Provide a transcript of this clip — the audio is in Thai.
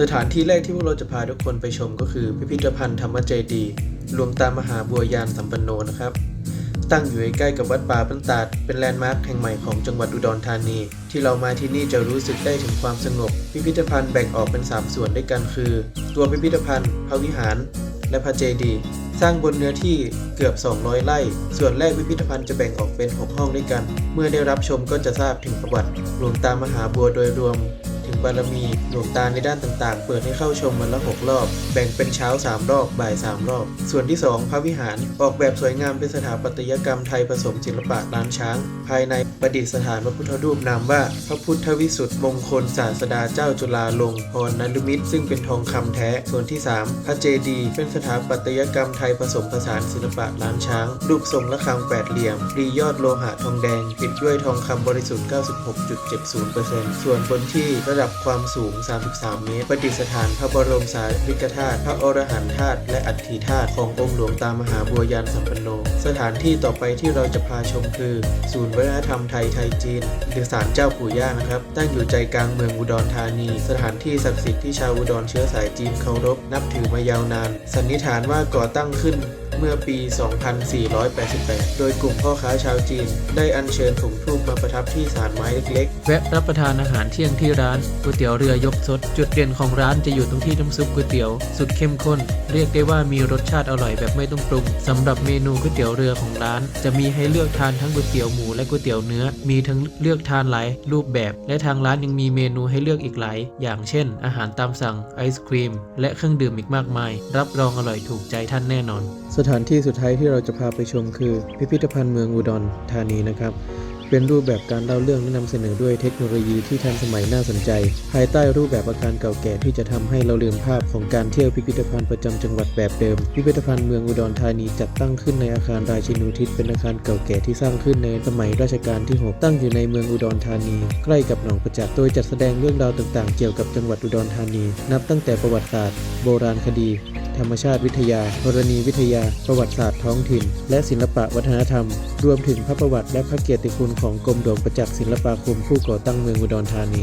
สถานที่แรกที่พวกเราจะพาทุกคนไปชมก็คือ พิพิธภัณฑ์ธรรมเจดีย์หลวงตามหาบัวยานสัมปันโนนะครับ ตั้งอยู่ใกล้กับวัดป่าปันตาดเป็นแลนด์มาร์คแห่งใหม่ของจังหวัดอุดรธานี ที่เรามาที่นี่จะรู้สึกได้ถึงความสงบ พิพิธภัณฑ์แบ่งออกเป็น 3 ส่วนด้วยกันคือ ตัวพิพิธภัณฑ์ พระวิหาร และพระเจดีสร้างบนเนื้อที่เกือบ 200 ไร่ ส่วนแรกพิพิธภัณฑ์จะแบ่งออกเป็น 6 ห้องด้วยกัน เมื่อได้รับชมก็จะทราบถึงประวัติหลวงตามหาบัวโดยรวม ถึงบารมีหลวงตาในด้านต่างๆ เปิดให้เข้าชมวันละ 6 รอบ แบ่งเป็นเช้า 3 รอบ บ่าย 3 รอบ ส่วนที่ 2 พระวิหารออกแบบสวยงามเป็นสถาปัตยกรรมไทยผสมศิลปะล้านช้าง ภายในประดิษฐานพระพุทธรูปนามว่า พระพุทธวิสุทธิมงคลศาสดาเจ้าจุฬาลงกรณ์นฤมิตรซึ่งเป็นทองคำแท้ ส่วนที่ 3 พระเจดีย์เป็นสถาปัตยกรรมไทยผสมผสานศิลปะล้านช้าง รูปทรงระฆังแปดเหลี่ยมรียอดโลหะทองแดง ปิดด้วยทองคำบริสุทธิ์ 96.70%ส่วนบนที่ระดับความสูง 33 เมตร ประดิษฐานพระบรมสารีริกธาตุ พระอรหันตธาตุ และอัฐิธาตุขององค์หลวงตามหาบัวยานสัมปันโน สถานที่ต่อไปที่เราจะพาชมคือ ศูนย์วัฒนธรรมไทยไทยจีน หรือศาลเจ้าปู่ย่านะครับ ตั้งอยู่ใจกลางเมืองอุดรธานี สถานที่ศักดิ์สิทธิ์ที่ชาวอุดรเชื้อสายจีนเคารพนับถือมายาวนาน สันนิษฐานว่าก่อตั้งขึ้น เมื่อปี 2488 โดยกลุ่มพ่อค้าชาวจีน ได้อัญเชิญผงทูบมาประทับที่ศาลไม้เล็กๆ แวะรับประทานอาหารเที่ยงที่ร้านก๋วยเตี๋ยวเรือยกซดจุดเด่นของร้านจะอยู่ตรงที่น้ำซุปก๋วยเตี๋ยวสุดเข้มข้น เรียกได้ว่ามีรสชาติอร่อยแบบไม่ต้องปรุงสำหรับเมนูก๋วยเตี๋ยวเรือของร้าน จะมีให้เลือกทานทั้งก๋วยเตี๋ยวหมูและก๋วยเตี๋ยวเนื้อ มีทั้งเลือกทานหลายรูปแบบ และทางร้านยังมีเมนูให้เลือกอีกหลาย อย่างเช่น อาหารตามสั่งไอศครีม และเครื่องดื่มอีกมากมาย รับรองอร่อยถูกใจท่านแน่นอนสถานที่สุดท้ายที่เราจะพาไปชมคือ พิพิธภัณฑ์เมืองอุดรธานีนะครับ เป็นรูปแบบการเล่าเรื่องและนำเสนอด้วยเทคโนโลยีที่ทันสมัยน่าสนใจ ภายใต้รูปแบบอาคารเก่าแก่ที่จะทำให้เราลืมภาพของการเที่ยวพิพิธภัณฑ์ประจำจังหวัดแบบเดิม พิพิธภัณฑ์เมืองอุดรธานีจัดตั้งขึ้นในอาคารราชินูทิศเป็นอาคารเก่าแก่ที่สร้างขึ้นในสมัยรัชกาลที่ 6 ตั้งอยู่ในเมืองอุดรธานี ใกล้กับหนองประจักษ์โดยจัดแสดงเรื่องราวต่างๆ เกี่ยวกับจังหวัดอุดรธานี นับตั้งแต่ประวัติศาสตร์ โบราณคดี ธรรมชาติวิทยา ธรณีวิทยา ประวัติศาสตร์ท้องถิ่น และศิลปะวัฒนธรรม รวมถึงพระประวัติและพระเกียรติคุณของกรมหลวงประจักษ์ศิลปาคมผู้ก่อตั้งเมืองอุดรธานี